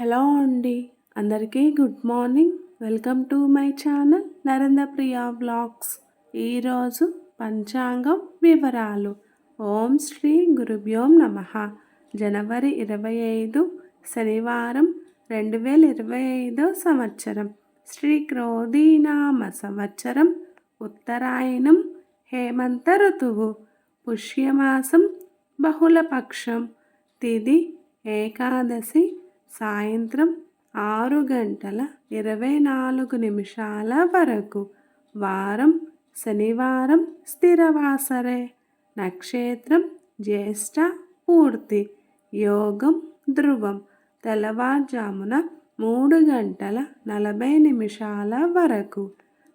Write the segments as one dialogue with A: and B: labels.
A: Hello అండి. అందరికీ good morning. Welcome to my channel Narendra Priya blogs ఈరోజు పంచాంగం వివరాలు. ఓం శ్రీ గురుభ్యోం నమ. జనవరి ఇరవై ఐదు శనివారం రెండు వేల ఇరవై ఐదో సంవత్సరం. శ్రీ క్రోధీనామ సంవత్సరం ఉత్తరాయణం హేమంత ఋతువు పుష్యమాసం బహుళపక్షం తిది ఏకాదశి సాయంత్రం ఆరు గంటల ఇరవై నాలుగు నిమిషాల వరకు వారం శనివారం స్థిరవాసరే. నక్షత్రం జ్యేష్ఠ పూర్తి యోగం ధ్రువం. తెల్లవారుజామున మూడు గంటల నలభై నిమిషాల వరకు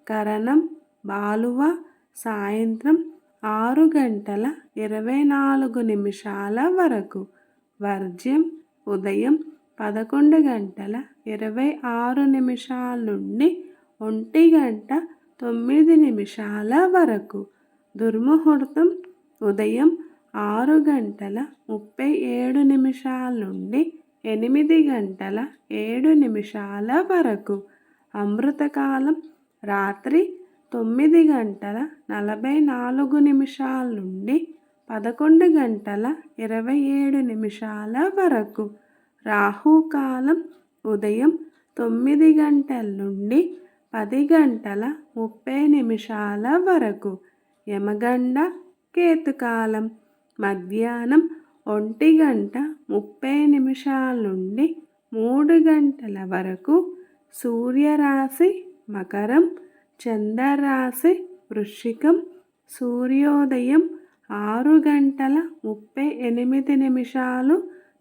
A: కరణం బాలువ. సాయంత్రం ఆరు గంటల ఇరవై నాలుగు నిమిషాల వరకు వర్జ్యం ఉదయం పదకొండు గంటల ఇరవై ఆరు నిమిషాల నుండి ఒంటి గంట తొమ్మిది నిమిషాల వరకు. దుర్ముహూర్తం ఉదయం ఆరు గంటల ముప్పై ఏడు నిమిషాల నుండి ఎనిమిది గంటల ఏడు నిమిషాల వరకు. అమృతకాలం రాత్రి తొమ్మిది గంటల నలభై నాలుగు నిమిషాల నుండి పదకొండు గంటల ఇరవై ఏడు నిమిషాల వరకు. రాహుకాలం ఉదయం తొమ్మిది గంటల నుండి పది గంటల ముప్పై నిమిషాల వరకు యమగండ కేతుకాలం. మధ్యాహ్నం ఒంటి గంట ముప్పై నిమిషాల నుండి మూడు గంటల వరకు సూర్యరాశి మకరం చంద్రరాశి వృశ్చికం సూర్యోదయం ఆరు గంటల ముప్పై ఎనిమిది నిమిషాలు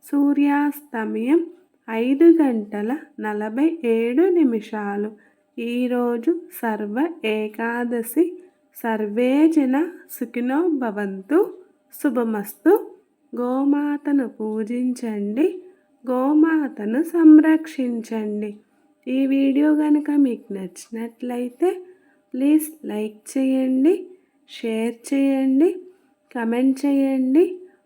A: సూర్యాస్తమయం ఐదు గంటల నలభై ఏడు నిమిషాలు. ఈరోజు సర్వ ఏకాదశి. సర్వేజన సుఖినో భవంతు. శుభమస్తు. గోమాతను పూజించండి. గోమాతను సంరక్షించండి. ఈ వీడియో కనుక మీకు నచ్చినట్లయితే ప్లీజ్ లైక్ చేయండి షేర్ చేయండి కమెంట్ చేయండి.